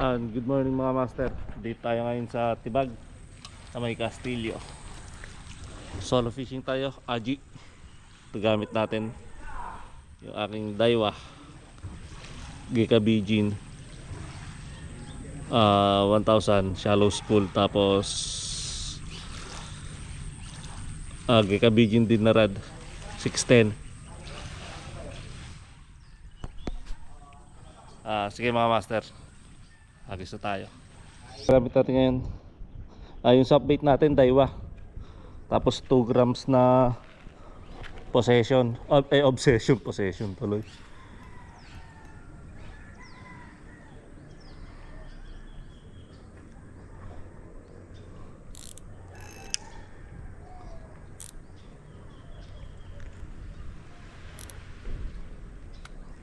And good morning mga master. Dito tayo ngayon sa Tibag sa may Castillo. Solo fishing tayo, Aji. Ito gamit natin yung aking Daiwa Gika Bijin uh, 1000 shallow spool tapos uh, Gika Bijin din na rad 610 Ah, sige mga master. Agis na tayo. Gamit natin ngayon. Ah, yung soft bait natin, Daiwa. Tapos 2 grams na possession. Ob- eh, obsession. Possession tuloy.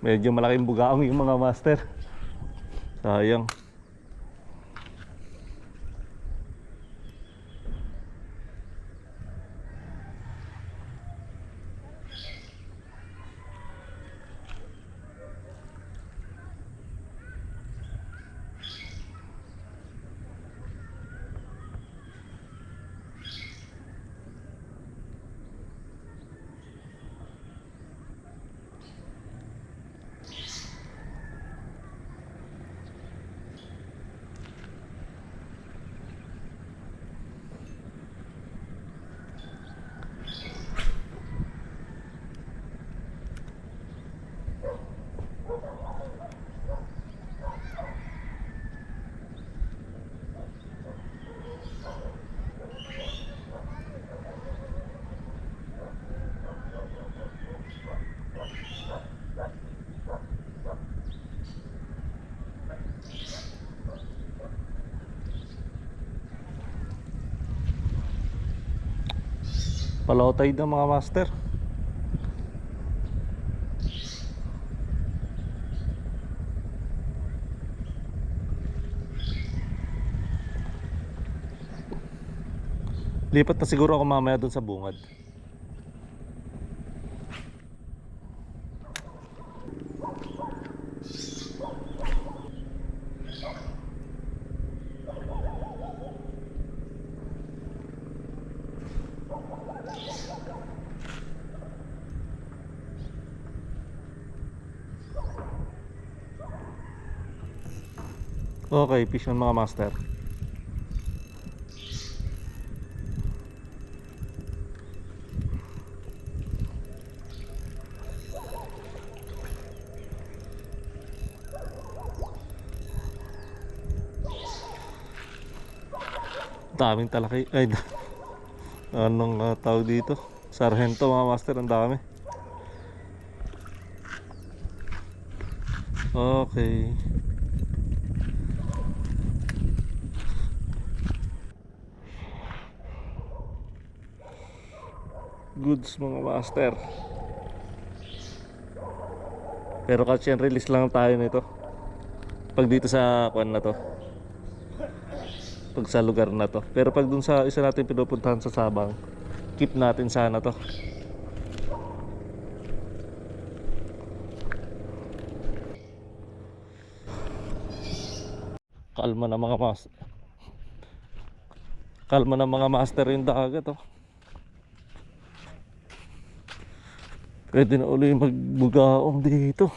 Medyo malaking bugaong yung mga master. Sayang. Palotay na mga master. Lipat na siguro ako mamaya dun sa bungad. Okay, fish on mga master. Daming talaki. Ay, anong uh, tawag dito? Sargento mga master, ang dami. Okay. Goods mga master. Pero catch and release lang tayo nito. Pag dito sa kuan na to. Pag sa lugar na to. Pero pag dun sa isa natin pinupuntahan sa Sabang keep natin sana to. Kalma na mga master kalma na mga master yung dagat oh Pwede na uli magbugaong dito.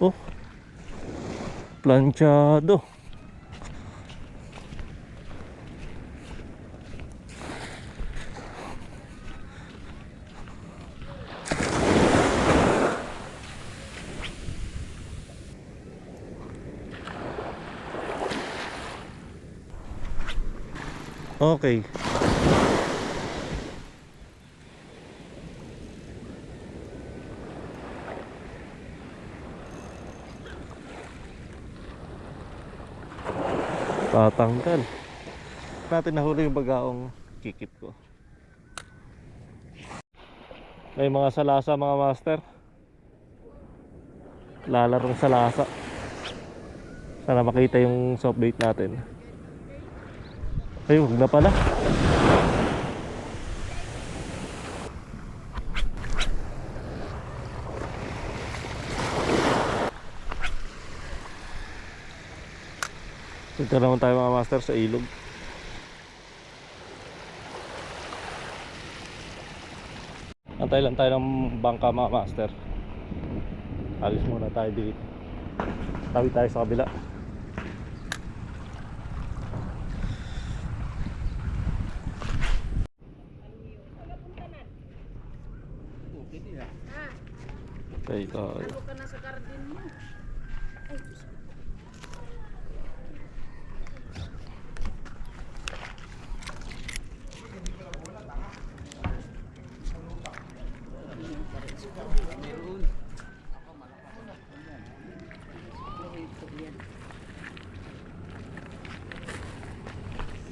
Oh. Planchado. Okay. Tatanggal. Natin nahuli yung bagaong kikip ko. May mga salasa mga master. Lalarong salasa. Sana makita yung soft bait natin. Ay, huwag na pala. Dito naman tayo mga master sa ilog. Antay lang tayo ng bangka mga master. Alis muna tayo dito. Tawi tayo sa kabila. Tayo tayo. Ano ka na sa garden mo? Ay, Diyos ko.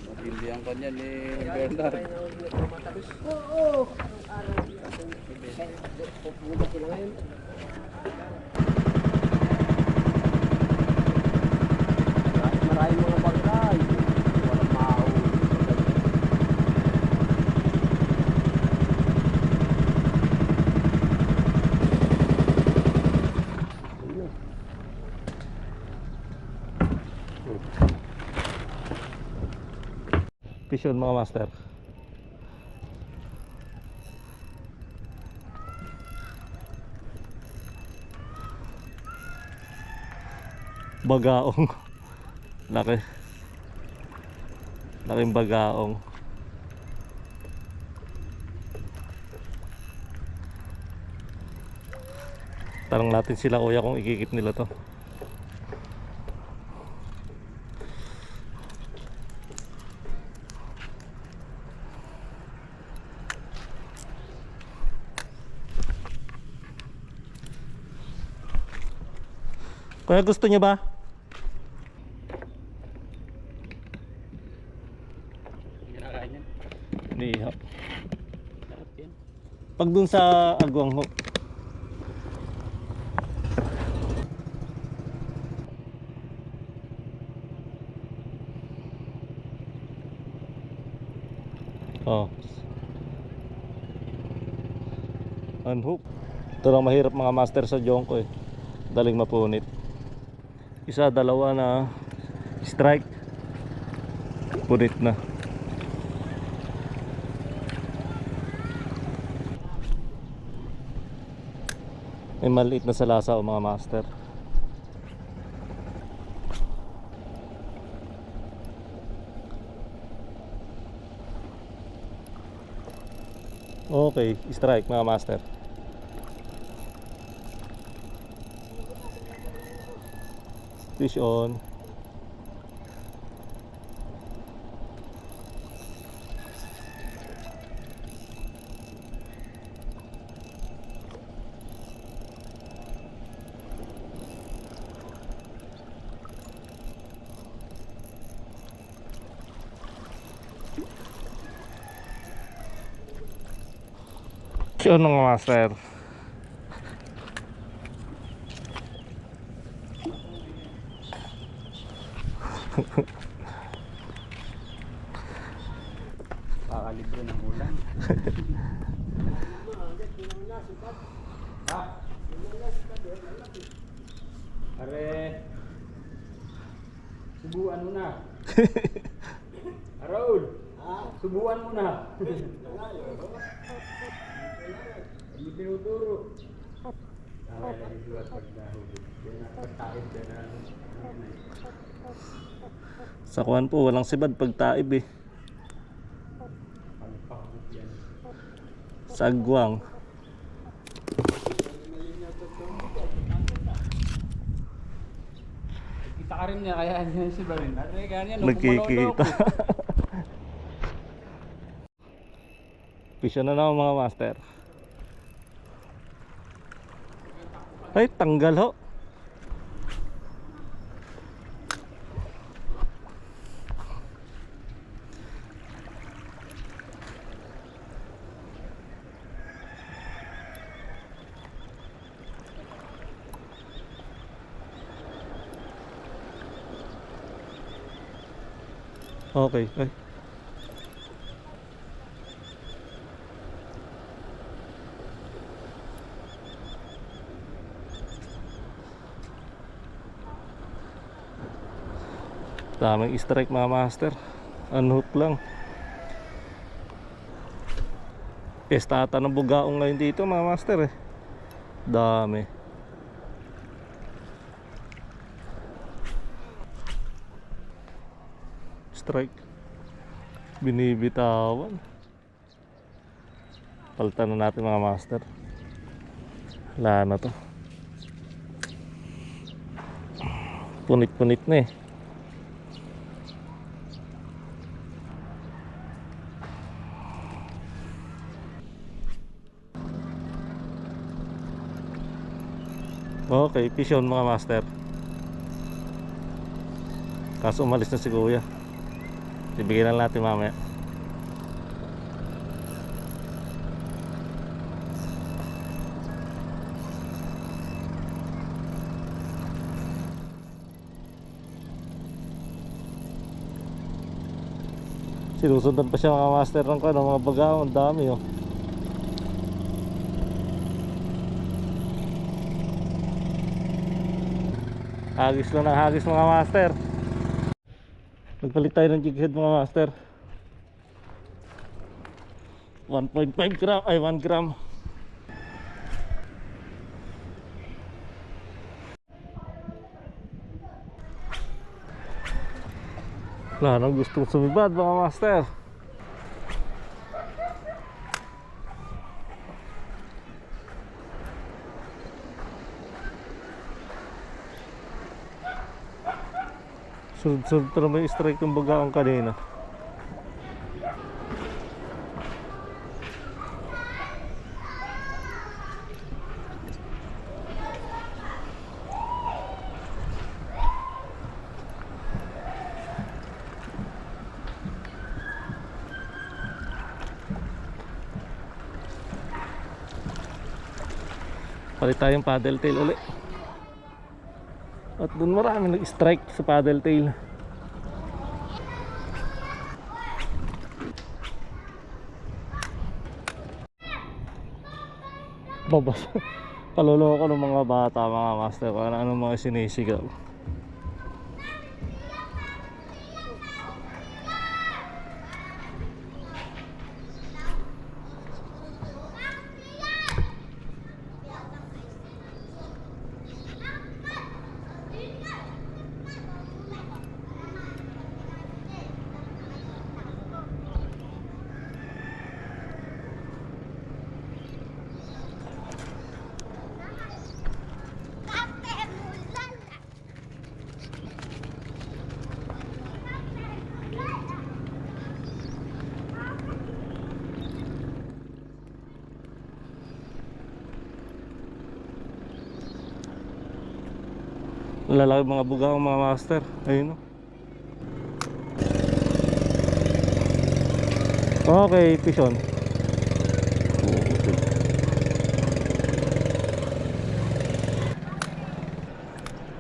Matindi ang kanya ni Bernard. Maraming mga Yun, mga master. Bagaong. Laki. Laking bagaong. Tanong natin sila kuya kung ikikit nila to. Kuya gusto niyo ba? Hindi. ho. Pag dun sa agwang ho. Oh. Unhook. Ito lang mahirap mga master sa Jonko eh. Daling mapunit. Isa, dalawa na strike. Punit na. May maliit na salasa o mga master. Okay, strike mga master. Fish on. Fish on mga master. Subuan mo na. Raul. Subuan mo na. Hindi tinuturo. Tama na yung suwat pag nahulog. Yan ang pagkain dyan na. Sa kuhan po, walang sibad pag taib eh. Sa agwang. Kita ka rin niya kaya yan si Barin. At may ganyan. Nagkikita. Fish on na naman mga master. Ay, tanggal ho. Okay, ay. Daming strike mga master. Unhook lang. Pestata ng bugaong ngayon dito mga master eh. Dami. Strike. Binibitawan. Palitan na natin mga master. Wala na to. Punit-punit na eh. Okay, fish mga master. Kaso umalis na si kuya. Ibigay lang natin mamaya. Sinusundan pa siya mga master ng mga bagaw, ang dami oh. Hagis lang ng hagis mga master. Nagpalit tayo ng jig head mga master. 1.5 gram, ay 1 gram. Wala nang gustong sumibad mga master. Sunod-sunod naman yung strike ng bagaong kanina. Palit tayong paddle tail ulit. Doon marami nag-strike sa paddle tail. Babas. Paloloko ng mga bata, mga master, kung ano mga sinisigaw. Lalaki mga bugaong mga master. Ayun o. Okay, fish on.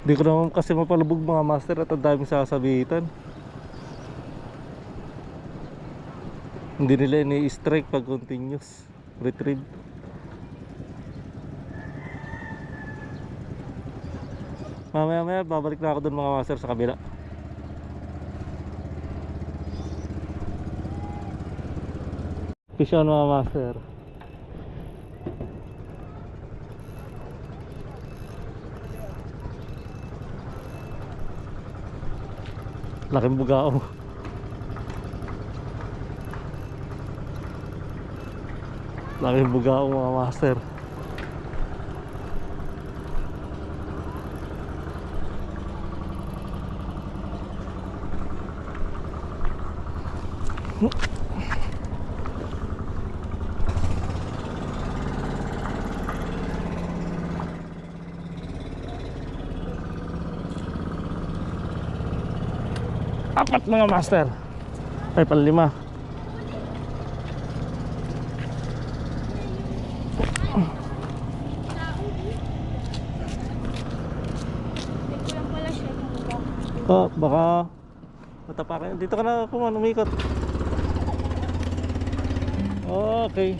Hindi ko naman kasi mapalubog mga master at ang daming sasabitan. Hindi nila ini-strike pag continuous retrieve. Mamaya maya babalik na ako dun mga master sa kabila. Fish on mga master. Laking bugao. Laking bugao mga master. Apat mga master. Ay, panlima. Oh, baka matapakan. Dito ka na kuman, umikot. Okay.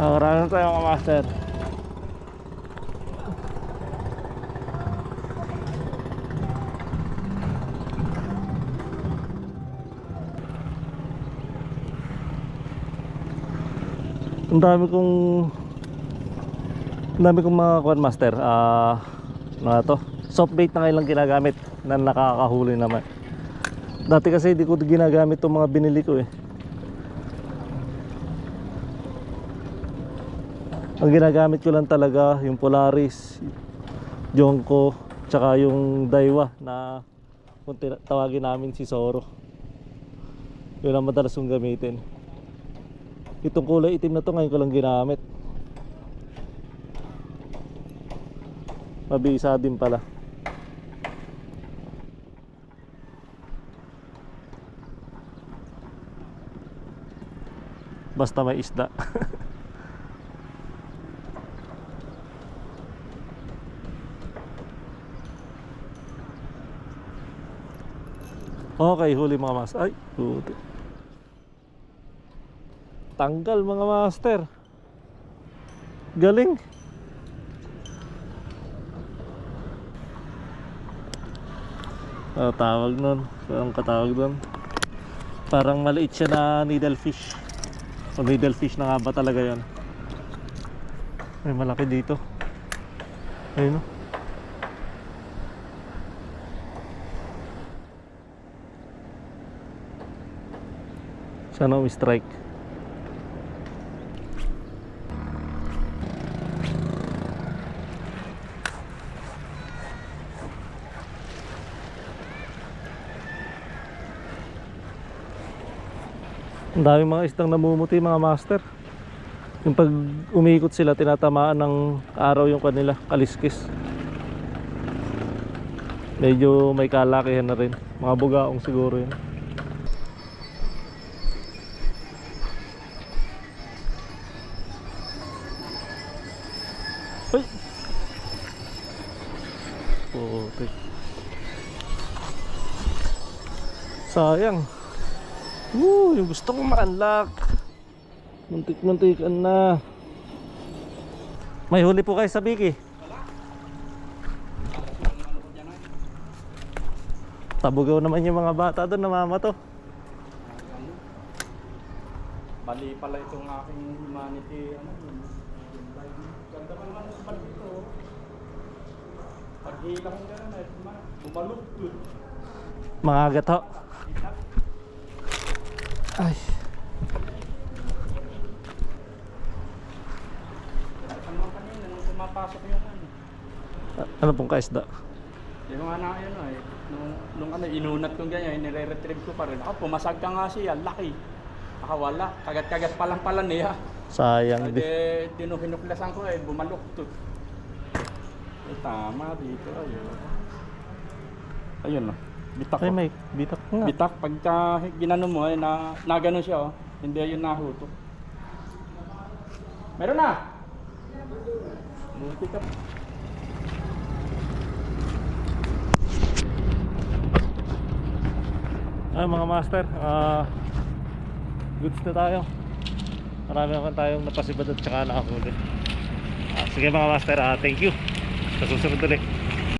Ang na tayo mga master. Ang dami kong ang dami kong mga kuwan master. Ah, uh, ano to? Soft bait na ngayon lang ginagamit na nakakahuli naman. Dati kasi hindi ko ginagamit 'tong mga binili ko eh. Ang ginagamit ko lang talaga yung Polaris, Jonko, tsaka yung Daiwa na kung tawagin namin si Soro. Yun ang madalas kong gamitin. Itong kulay itim na to ngayon ko lang ginamit. Mabisa din pala. Basta may isda. Okay, huli mga master. Ay, puti. Tanggal mga master. Galing. Ah, tawag nun. Parang katawag nun. Parang maliit siya na needlefish. O needlefish na nga ba talaga yan? May malaki dito. Ayun o. Sana umi-strike. Ang daming mga isdang namumuti mga master. Yung pag umikot sila, tinatamaan ng araw yung kanila, kaliskis. Medyo may kalakihan na rin. Mga bugaong siguro yun. Sayang. Woo, yung gusto kong ma-unlock. Muntik-muntikan na. May huli po kayo sa Biki. Tabugaw naman yung mga bata doon, namamato. Mali pala itong aking humanity. Ano, yun. Ganda pa naman sa balik ito. Pag hila kong gano'n eh, bumalok dun. Mga gato. Ay. Ano pumapasok yung ano. Ano pong kaisda? Yung na yun eh. Nung, nung ano, inunat kong ganyan, nire-retrieve ko pa rin. Ako, pumasag ka nga siya, laki. Akawala, kagat-kagat pa lang pala niya. Sayang Hindi, di. tinukinuklasan ko eh, bumalok to. Eh, tama dito, ayun. Ayun oh. Bitak Ay may bitak nga. Bitak, pagka ginano mo, eh, na, na ganun siya oh. Hindi yun nahutok. Meron na! Buti ka. Ay mga master, ah goods na tayo. Marami naman tayong napasibad at saka nakahuli. Ah, sige mga master, ah, thank you. Sa susunod ulit.